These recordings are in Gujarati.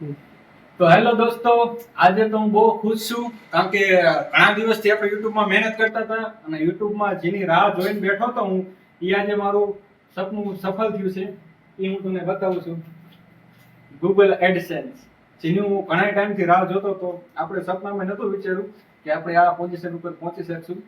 તો હેલો દોસ્તો, આજે તો હું બહુ ખુશ છું, કારણ કે ઘણા દિવસથી આપણે યુટ્યુબમાં મહેનત કરતા હતા અને યુટ્યુબમાં જેની રાહ જોઈને બેઠો હતો હું એ આજે મારું સપનું સફળ થયું છે એ હું તમને બતાવું છું. ગૂગલ એડસેન્સ જેની હું ઘણા ટાઈમથી રાહ જોતો હતો, આપણે સપનામાં નહોતું વિચાર્યું કે આપણે આ પોઝિશન ઉપર પહોંચી શકશું.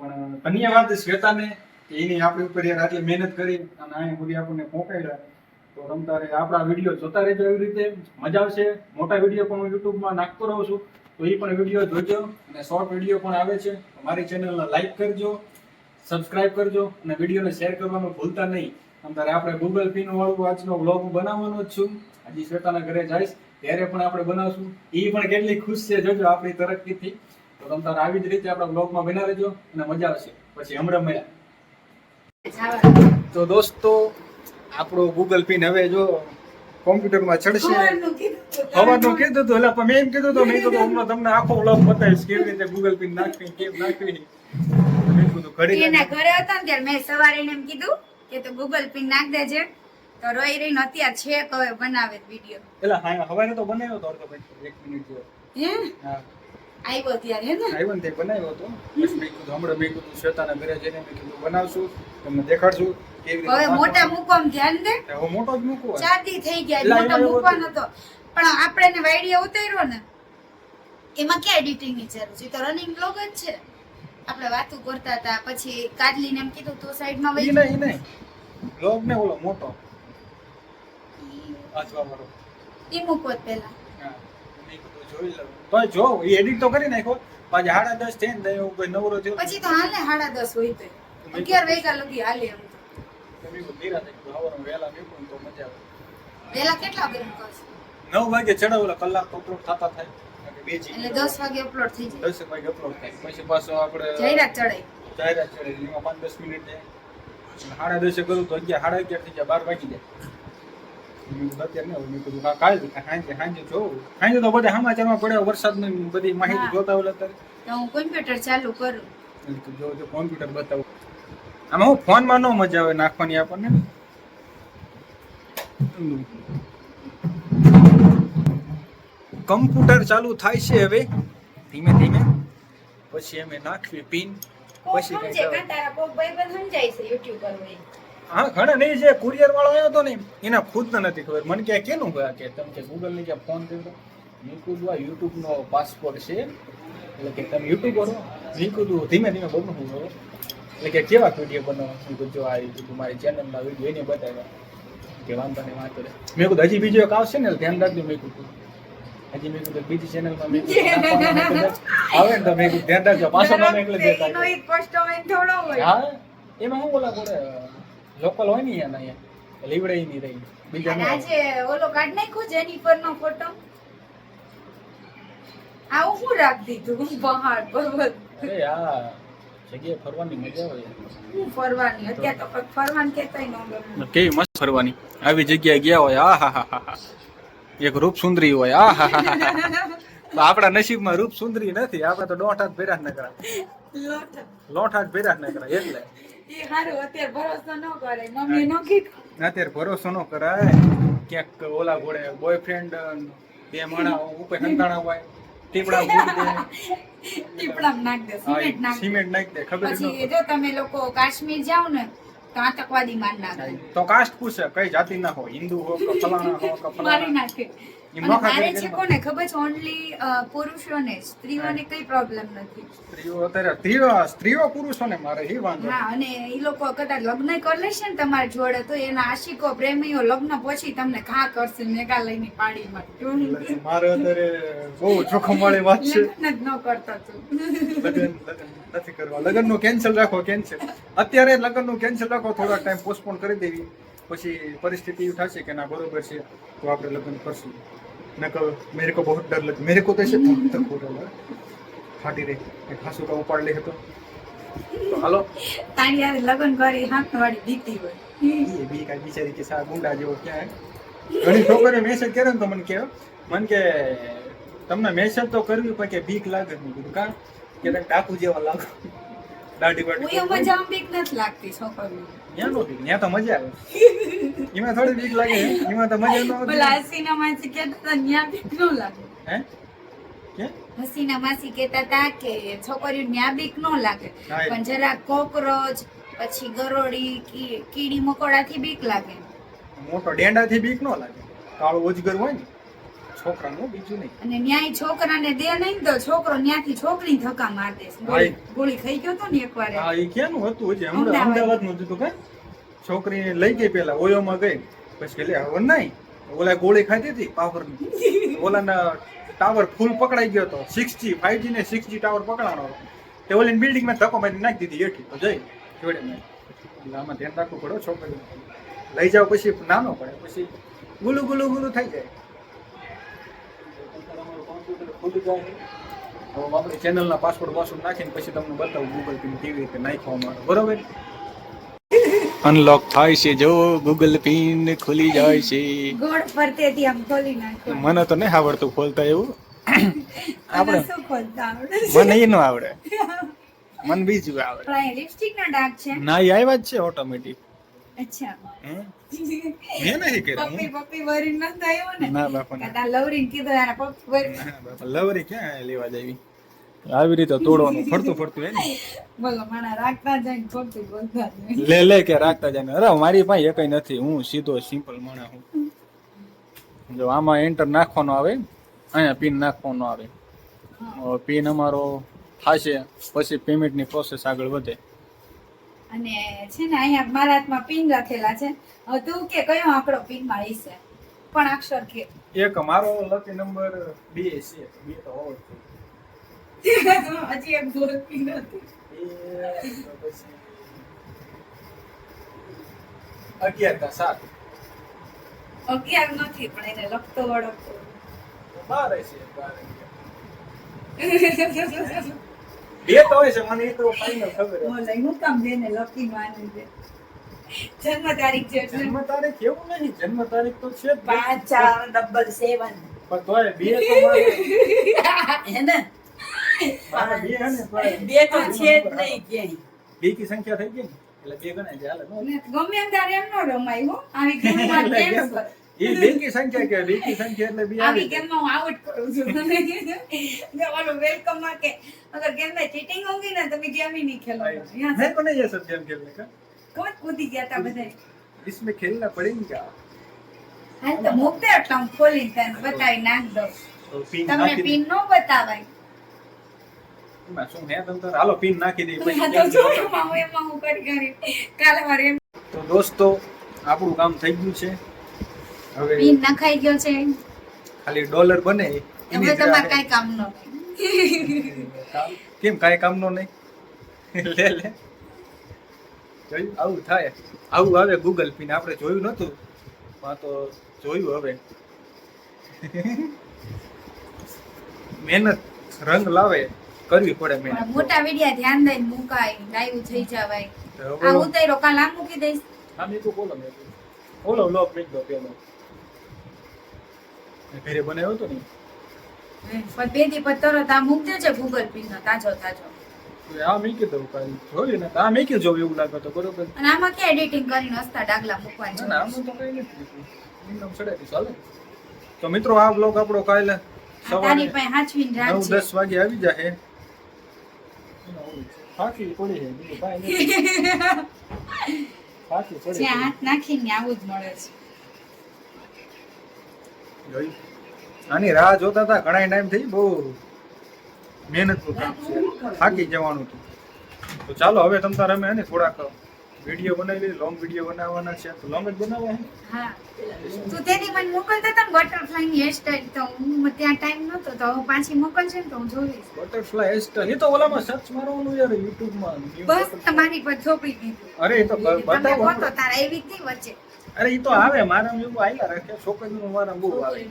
પણ ધન્યવાદ શ્વેતાને એની આપણી ઉપર યાર આટલી મહેનત કરી અને અહીં સુધી આપણને પહોંચાડ્યા. તો રમતા રહે આપણા વીડિયો જોતા રહેજો એવી રીતે. મજા આવશે. મોટા વીડિયો પણ હું યુટ્યુબમાં નાખતો રહું છું. તો એ પણ વીડિયો જોજો. અને શોર્ટ વીડિયો પણ આવે છે. મારી ચેનલને લાઈક કરજો. સબસ્ક્રાઇબ કરજો. અને વિડીયોને શેર કરવાનું ભૂલતા નહીં. અમતારે આપણે ગૂગલ પિન વાળું આજનો વ્લોગ બનાવવાનો જ છું. હજી શ્વેતાના ઘરે જઈશ. ત્યારે પણ આપણે બનાવશું. એ પણ કેટલી ખુશ છે જોજો આપણી તરક્કીથી. તો તમ તારે આવી જ રીતે આપણા વ્લોગમાં બના રહેજો. અને મજા આવશે. પછી હમણાં મળ્યા. તો દોસ્તો આપણો ગૂગલ પિન હવે જો કોમ્પ્યુટરમાં ચડશે. સવારનું કીધું હતું એટલે પણ મેં એમ કીધું હતું મેં કીધું હમણાં તમને આખો વ્લોગ બતાવીશ કેવી રીતે ગૂગલ પિન નાખવી કેમ નાખવી. મેં કીધું ઘડી એના ઘરે હતા ને ત્યારે મેં સવારે એમ કીધું કે તું ગૂગલ પિન નાખ દેજે. તો રોઈ રહીને અત્યારે છે તો હવે બનાવે વીડિયો એટલે હા હવારે તો બનાવ્યો તો અડધો એક મિનિટ જેવો. હે? હા. આવ્યો ત્યારે હે ને? આવ્યો ને તે બનાવ્યો પછી મેં કીધું હમણાં મેં કીધું શ્વેતાના ઘરે જઈને મેં કીધું બનાવશું. તમને દેખાડશું હવે મોટા મૂકવામાં ધ્યાન દે. મોટો જ મૂકવો હોય. થઈ ગયા મોટો મૂકવાનો તો. પણ આપણે ને વાઈડિયો ઉતાર્યો ને એમાં ક્યાં એડિટિંગની જરૂર છે? તો રનિંગ બ્લોગ જ છે. આપણે વાતો કરતા હતા પછી કાજલીને એમ કીધું તો સાઈડમાં વહી નહીં નહીં. બ્લોગ ને ઓલો મોટો. વાંચવા વાળો. એ મૂકો પહેલા. હા. જોઈ લઉં. તો જો એડિટ તો કરી નાખો પાછી સાડા દસ થઈને એવું કોઈ નવરો થયો પછી તો હાલે સાડા દસ હોય તો અગિયાર વાગ્યા લગી હાલે વેલા કેટલા વાગે કરશે નવ વાગે ચડાવેલા કલાક તો upload થતા થાય. એટલે દસ વાગે અપલોડ થઈ જાય. દસ વાગે અપલોડ થાય. પછી પાછો આપણે જાહેરાત ચડાઈ જાહેરાત ચડે એમાં પાંચ દસ મિનિટ જાય સાડા દસે કરું તો અગિયાર સાડા અગિયાર થઈ જાય બાર વાગી જાય. તો બધા સમાચારમાં પડ્યો વરસાદની બધી માહિતી જોતા હોય અત્યારે. તો હું કોમ્પ્યુટર ચાલુ કરું. જો કોમ્પ્યુટર બતાવું. આમાં હું ફોનમાં ન મજા આવે નાખવાની આપણને. કમ્પ્યુટર ચાલુ થાય છે હવે. ધીમે ધીમે. પછી અમે નાખવી પિન. પછી યુટ્યુબર હા ઘણા નહીં જે કુરિયર વાળો આવ્યો હતો ને એના ખુદને નથી ખબર. મને કે કેનું ગયા કે તમે કે ગૂગલ ને ક્યાં ફોન કર્યો? આ યુટ્યુબ નો પાસપોર્ટ છે. એટલે કે તમે યુટ્યુબર હો મેં ધીમે ધીમે બનવું હું એટલે કે કેવા વીડિયો બનાવવા કીધું જો આ રીતે મારી ચેનલના વીડિયો એને બતાવ્યા. કે વાંધો નહીં વાંધો રે મેં કીધું હજી બીજો એક આવશે ને ધ્યાન રાખજો મેં કીધું. હજી મેં કીધું બીજી ચેનલમાં મેં આવે ને તો મેં કીધું ધ્યાન રાખજો પાછો નામ એટલે દેતા એનો એક કસ્ટમર થોડો હોય. હા એમાં હું બોલા પડે લોકલ હોય ને અહીંયા. અહીંયા લીવડે નહીં રહી. બીજા ન. આજે ઓલો કાઢ નાખ્યો જેનિફર નો ફોટો આવું શું રાખ દીધું પહાડ પર્વત અરે આ જગ્યાએ ફરવાની મજા આવે. હું ફરવાની? અત્યારે તો કંઈક ફરવાનું ન કેવી મસ્ત ફરવાની. આવી જગ્યાએ ગયા હોય આ હા હા હા હા. એક રૂપ સુંદરી હોય આ હા હા હા આપણા નસીબમાં રૂપ સુંદરી નથી આપણે તો દોઢ હાથ ભેરા જ ન કરા. લોટ હાથ. ભેરા જ ન કરા એટલે. અત્યારે ભરોસો ન કરે. મમ્મી નો કીધું. અત્યારે ભરોસો ન કરાય. ક્યાંક ઓલા ઘોડે બોયફ્રેન્ડ બે માણા ઉપર હંતાણા હોય. ટીપડા ટીપડામાં નાખ દે સિમેન્ટ નાખ સિમેન્ટ નાખ દે ખબર પછી જો તમે લોકો કાશ્મીર જાઓ ને તો આતંકવાદી માર નાખે. તો કાસ્ટ પૂછે કઈ જાતિ ના હો? હિન્દુ હો કે ફલાણા હો કે મારી નાખે. મારે છે કોને ખબર છે ઓન્લી પુરુષોને સ્ત્રીઓને કઈ પ્રોબ્લેમ નથી. સ્ત્રીઓ અત્યારે સ્ત્રીઓ પુરુષોને મારે એ વાંધો હા અને એ લોકો કદાચ લગ્ન કરી લેશે ને તમારી જોડે તો એના આશિકો પ્રેમીઓ લગ્ન પછી તમને ઘા કરશે મેઘાલયની પાડીમાં એટલે મારે અત્યારે બહુ જોખમ વાળી વાત છે. લગ્ન જ ન કરતો તું. નથી કરવા. લગ્નનું કેન્સલ રાખો કેન્સલ અત્યારે લગ્નનું કેન્સલ રાખો થોડા ટાઈમ પોસ્ટપોન કરી દેવી. પછી પરિસ્થિતિ એવી થશે કે ના બરોબર છે તો આપણે લગ્ન કરશું. નકર મેરે કો બહુ ડર લગ મેરે કો તો છે તક હો ફાટી રહી. એક હાસુ કા ઉપાડ લે હતો તો. હાલો. તારી યાર લગ્ન કરી હાથ વાળી દીકરી હોય. એ બી કા બિચારી કે સા ગુંડા જેવો ક્યાં ઘણી છોકરીઓ મેસેજ કરે ને તો મને કે મને કે તમને મેસેજ તો કરવી પણ કે બીક લાગે મેં કીધું કા? કે તમે ડાકુ જેવા લાગો. દાઢી બાઢી હું એમાં જામ બીક નથી લાગતી છોકરીઓ ન્યા નો બીક, ન્યા તો મજા આવે. એમાં થોડી બીક લાગે. એમાં તો મજા ન આવે આવતી. હસીના માસી કહેતા હતા ન્યા બીક ન લાગે. હે? કે? હસીના માસી કહેતા હતા કે છોકરીઓ ન્યા બીક ન લાગે. પણ જરા કોકરોચ પછી ગરોળી કીડી કીડી મકોડાથી બીક લાગે. મોટો ડેંડાથી બીક ન લાગે. કાળો અજગર હોય ને છોકરાનું બીજું નહીં. અને ન્યાય છોકરાને દે નહીં તો છોકરો ન્યાથી છોકરી ધક્કા માર ગોળી ખાઈ ગયો તો ને એકવાર. હા એ હતું? અમદાવાદ. નું હતું કે છોકરી લઈ ગઈ પેલા ઓયોમાં ગઈ. પછી પેલી હવે નહીં. ઓલા ગોળી ખાધી હતી પાવરની. ઓલાના ટાવર ફૂલ પકડાઈ ગયો હતો. સિક્સ જી ફાઈવ જી ને સિક્સ જી ટાવર પકડાણો તે ઓલી બિલ્ડિંગમાં ધક્કો મારી નાખી દીધી હેઠી. તો જઈ. જોડે એટલે આમાં ધ્યાન રાખવું પડે છોકરી લઈ જાવ પછી નાનો પડે. પછી ગુલુ ગુલુ ગુલુ થઈ જાય. ખુલી જાય. હવે આપણે ચેનલના પાસવર્ડ પાસવર્ડ નાખીને પછી તમને બતાવું ગૂગલ પિન કેવી રીતે નાખવામાં આવે. બરોબર? અનલોક થાય છે જો ગૂગલ પિન ખુલી જાય છે. ગોળ ફરતેથી આમ ખોલી નાખો. મને તો નહીં આવડતું ખોલતા એવું. આપણે શું ખોલતા આવડે? મને એ ન આવડે. મને બીજું આવડે. લિપસ્ટિક ના ડાઘ છે? ના એ આવ્યા જ છે ઓટોમેટિક અચ્છા. મેં નહીં કર્યા. પપ્પી પપ્પી વરી ન થયો ને? ના બાપા. કદા લવરીને કીધું યાર પપ્પી વરી. બાપા લવરી ક્યાં લેવા જાવી? આવી રીતે તોડવાનું ફરતું ફરતું હે ને? બોલો માણા રાખતા જાય ખોટું બોલતા લે લે કે રાખતા જાય અરે મારી પાસે એકઈ નથી. હું સીધો સિમ્પલ માણસ હું. જો આમાં એન્ટર નાખવાનો આવે અહીંયા પિન નાખવાનો આવે. પિન અમારો થશે પછી પેમેન્ટની પ્રોસેસ આગળ વધે. અને છે ને અહીંયા મારા હાથમાં પિન રાખેલા છે. હવે તું કે કયો આંકડો પિનમાં હશે પણ અક્ષર કે. એક મારો લકી નંબર બે છે બે તો હોવો હજી એક તો અગિયાર કા સાત. અગિયાર નથી પણ એને લખતો વળગતો બારે હશે બાર. બે તો હોય છે મને એ તો ફાઇનલ ખબર. બોલે હું કામ બેને લકી માની દે જન્મ તારીખ છે જન્મ તારીખ એવું નહીં જન્મ તારીખ તો છે. પાંચ ચાર ડબલ સેવન પણ તોય બે તો હે ને? બે ને તો છે જ નહીં ક્યાંય. બે કી સંખ્યા થઈ ગઈ ને? એટલે બે ગણાય છે હાલે ગમે ત્યારે એમ નો રમાય હો. આવી ગેમમાં એટલે કેમ કેમ? કર એ બે કી સંખ્યા કે બે કી સંખ્યા એટલે બે આવી આવી જાય. ગેમમાં હું આઉટ કરું છું ને ઓલું વેલકમ માં કે અગર ગેમ में ચીટિંગ होगी ना तो मैं गेम ही नहीं खेलूंगा यहाँ मैं तो नहीं ये सब गेम खेलने का કોણ કૂદી ગયા તા બધા इसमें खेलना पड़ेगा હાલ તો મૂકતે એટલે હું ખોલી તને બતાવી નાખ દઉં તો પિન તમને નાખી પિન નો બતાવાય દે એમાં શું હે તમ તાર હાલો પિન નાખી દે પછી આ તો game જો ચાલુ. એમાં હું એમાં હું કરી કરી કાલે મારે એમ તો દોસ્તો આપણું કામ થઈ ગયું છે હવે પિન નખાઈ ગયો છે. ખાલી ડોલર બને હવે તમારે. કઈ કામ નો કેમ કાઈ કામ નો નહીં? લે લે. જોયું? આવું થાય. આવું આવે ગૂગલ પિન આપણે જોયું નતું પણ તો જોયું હવે. મહેનત રંગ લાવે. કરવી પડે મહેનત. મોટા વિડિયા ધ્યાન દઈને મુકાય. ડાયું થઈ જવાય. આ ઉતાર્યો કાલ આ મૂકી દઈશ. હા મેં તો બોલો મેં બોલો લો લોક મેં દો પેલો. મેં ઘરે બનાવ્યો હતો ને. પણ બે દી પછી તરત આ મૂક દેજે ગૂગલ પિન નો તાજો તાજો. આ મેં કીધું કાંઈ જોયું ને આ મેં કીધું જોયું એવું લાગે તો બરોબર. અને આમાં ક્યાં એડિટિંગ કરીને હસતા ડાગલા ના, ના, આમાં તો કંઈ નથી લીધું. ચડાવી ચાલે. તો મિત્રો આ બ્લોગ આપણો કાલે સવારે તારી પાસે હાચવીને નવ દસ વાગે આવી જશે ફાંકી પડી છે બીજું કાંઈ નથી. પડી હાથ નાખીને આવું જ મળે છે. જોઈ. આની રાહ જોતા હતા ઘણા ટાઈમ થઈ બહુ મહેનતનું કામ છે. થાકી જવાનું હતું. તો ચાલો હવે તમ તારે અમે ને થોડાક વીડિયો બનાવી લોંગ વીડિયો બનાવવાના છે. તો લોંગ જ બનાવવા હે? તું તેની મને મોકલતા તમ બટરફ્લાયની હેરસ્ટાઈલ તો હું ત્યાં ટાઈમ નતો તો હવે પાછી મોકલશે ને તો હું જોઈશ. બટરફ્લાય હેરસ્ટાઈલ એ તો ઓલામાં સર્ચ મારવાનું યાર યુટ્યુબમાં માં બસ. તમારી પર થોપી દીધું. અરે એ તો બતાવો તો તારા એવી થી વચ્ચે. અરે એ તો આવે મારા એવું આયલા રાખે છોકરીનું મારા બહુ આવે.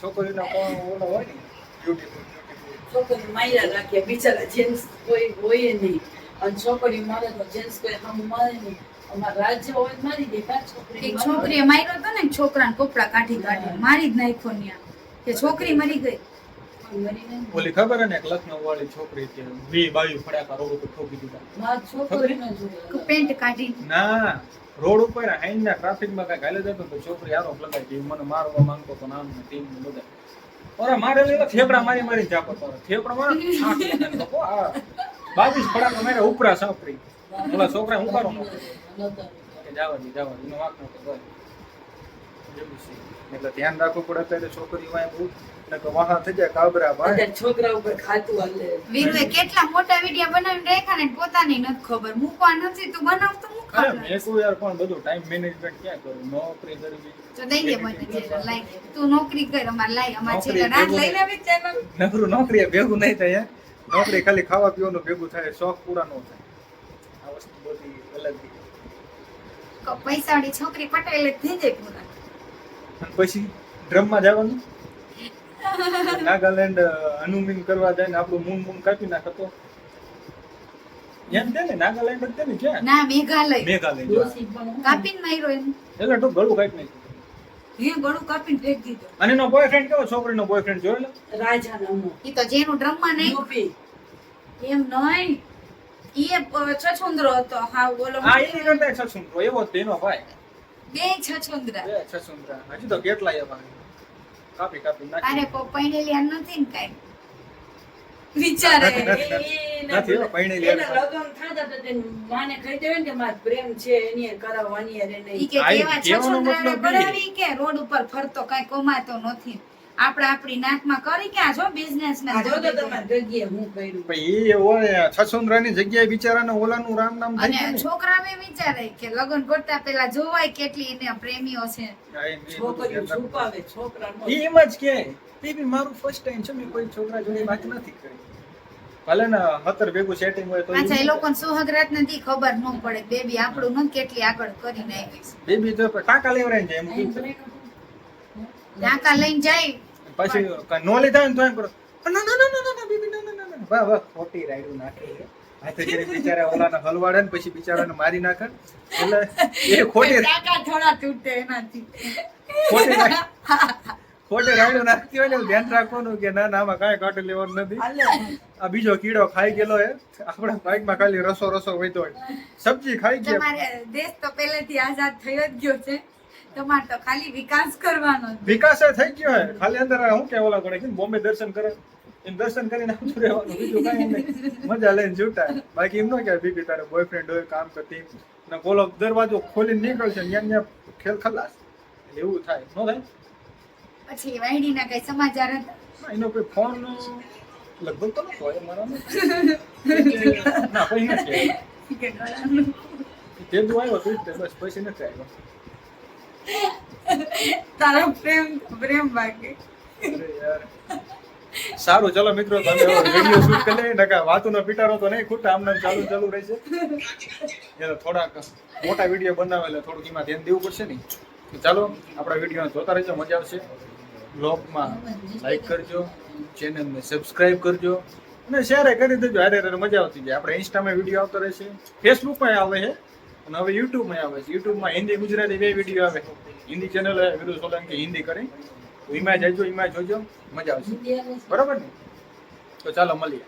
છોકરીના કોણ ઓલા હોય ને બ્યુટીફુલ છોકરી રાખે બિચારા જેન્ટ્સ કોઈ હોય નહીં. અને છોકરી મારે તો જેન્ટ્સ કોઈ હમ મારે નહીં. અમારા રાજ્ય હોય મારી દે છોકરી એક છોકરીએ માર્યો હતો ને છોકરાને કપડા કાઢી કાઢી મારી જ નાખ્યો કે છોકરી મરી ગઈ. ઓલી ખબર ને એક લખનઉ વાળી છોકરી છે વી બાયું ફડાકા રોડ ઉપર ઠોકી દીધા. પેન્ટ કાઢી ના રોડ ઉપર હાઈના ટ્રાફિકમાં કઈ ગાલે જતો તો છોકરી આરોપ લગાવી હતી મને મારવા માંગતો તો નામ ને ટીમ ને બધા. ઓરે મારે લેવા થેપડા મારી મારી જાપો તો થેપડા માં આ બાવીસ ફડાકા મારે ઉપરા સાપરી ઓલા છોકરા હું કરો. કે જાવા દી જાવા દી વાંક છે. એટલે ધ્યાન રાખવું પડે અત્યારે છોકરીઓ વાય બહુ ને તો વાહા થઈ જાય કાબરા ભાઈ. છોકરા ઉપર ખાતું હાલે. વીરુએ કેટલા મોટા વિડિયો બનાવીને રાખ્યા ને પોતાની નથી ખબર. મૂકવા નથી તું બનાવતો મૂક અરે મેં કહું યાર પણ બધું ટાઈમ મેનેજમેન્ટ ક્યાં કરું? નોકરી કરવી. તો દઈ દે મને ચેનલ લાઈ તું નોકરી કર અમાર લાઈ અમાર નોકરી ચેનલ આજ ભેગું લઈ ચેનલ નકરું નોકરી ભેગું નહીં થાય નોકરી ખાલી ખાવા પીવાનું ભેગું થાય શોખ પૂરા ન થાય. આ વસ્તુ બધી અલગ પૈસાવાળી છોકરી પટેલ જ થઈ જાય પૂરા. પછી ડ્રમમાં જવાનું? નાગાલેન્ડ હનુમીન કરવા જાય ને આપણું મૂન મૂન કાપી નાખે તો? એમ છે ને નાગાલેન્ડ જ છે ને ક્યાં? ના મેઘાલય. મેઘાલય જો. ડોસી પણ હું કાપીને માર્યો એને. એટલે તો ગળું કાપી નાખ્યું. હે ગળું કાપીને ફેંકી દીધો. અને એનો બોયફ્રેન્ડ કેવો? છોકરીનો બોયફ્રેન્ડ જોયેલો રાજાના અમો. ઈ તો જેનું ડ્રમમાં નહીં. યુપી. એમ નહીં. ઈ એ છછુંદરો હતો. હા બોલો. આ કરતા એક એવો તેનો ભાઈ. બે છછુંદરા. બે છસુંદરા હજી તો કેટલા એવા કાપી કાપી અરે નાખી પપ્પાઈ નથી ને કાઈ? વિચારે. નથી, નથી. એ એના નથી હો, પરણેલી એના આવી. લગ્ન થાતા તો માને કહી દેવાય ને કે મારો પ્રેમ છે એની કરાવવાની હારે નહીં. કે કેવા ઈ. કરાવી કે રોડ ઉપર ફરતો કઈ કમાતો નથી. આપણે આપણી નાકમાં કરી ક્યાં છો? જો બિઝનેસ ને જો તો તમારી જગ્યાએ હું કર્યું. પછી એ હોય છસુંદરાની જગ્યાએ બિચારાને ઓલાનું રામ નામ થઈ અને. છોકરા મે વિચારે કે લગન કરતા પેલા જોવાય કેટલી એને પ્રેમીઓ છે. છોકરીઓ છુપાવે છોકરા એમ જ કે તે બી મારું ફર્સ્ટ ટાઈમ છે મેં કોઈ છોકરા જોડે વાત નથી કરી. ભલે ને હતર ભેગું સેટિંગ હોય તો પાછા એ લોકોને સુહગરાત નથી ખબર ન પડે બેબી આપણું ન કેટલી આગળ કરીને આવી છે. બેબી તો ટાંકા લેવરાઈ જાય એમ. ટાંકા લઈને જાય પછી નો લીધા ને તો એમ કરો. ના ના ના ના ના, બીબી ના ના ના વાહ વાહ ખોટી રાયડું નાખી હાથે કરી બિચારા ઓલાને હલવાડે ને પછી બિચારાને મારી નાખે એટલે એ ખોટી ટાંકા થોડા તૂટે એનાથી. ખોટી રાય- રાયડું નાખતી હોય ને ધ્યાન રાખવાનું કે ના ના આમાં કાંઈ લેવાનું નથી. આ બીજો કીડો ખાઈ ગયેલો હે આપણા બાઈકમાં ખાલી રસો રસો વહેતો હોય. સબ્જી ખાઈ ગયો. દેશ તો પહેલેથી આઝાદ થયો જ ગયો છે. તમારે તો ખાલી વિકાસ કરવાનો વિકાસ થઈ ગયો હે. ખાલી અંદર હું કે ઓલા ગણે કે બોમ્બે દર્શન કરે? એમ દર્શન કરીને આવતું રહેવાનું બીજું કાંઈ નહીં. મજા લઈને છૂટા બાકી એમ ન કે બીબી તારે બોયફ્રેન્ડ હોય કામ કરતી. ને બોલો દરવાજો ખોલીને નીકળશે ત્યાં ત્યાં ખેલ ખલાસ. એવું થાય. ન થાય? પછી ના કઈ સમાચાર હતા? એનો કોઈ ફોન લગભગ તો નતો મારામાં. ના કોઈ નથી તે દુઆ આવ્યો તો બસ પછી નથી આવ્યો. તારો પ્રેમ પ્રેમ બાકી સારું, ચલો મિત્રો, તમે વીડિયો શૂટ કરી લઈએ નકા વાતુનો પિટારો તો નહીં ખૂટતા આમને આમ ચાલુ ચાલુ રહેશે. એટલે થોડાક મોટા વીડિયો બનાવે એટલે થોડુંક એમાં ધ્યાન દેવું પડશે ને ચાલો, આપણા વીડિયો જોતા રહેજો, મજા આવશે. બ્લોગમાં લાઈક કરજો ચેનલને સબસ્ક્રાઇબ કરજો, અને શેર કરી દેજો, હારે મજા આવતી જાય. આપણે ઇન્સ્ટામાં વીડિયો આવતો રહેશે ફેસબુકમાં આવે છે અને હવે યુટ્યુબમાં આવે છે. યુટ્યુબમાં હિન્દી ગુજરાતી બે વીડિયો આવે. હિન્દી ચેનલ વિરુ સોલંકી હિન્દી કરી. તો એમાં જજો એમાં જોજો. મજા આવશે. બરાબર ને? તો ચાલો મળીએ.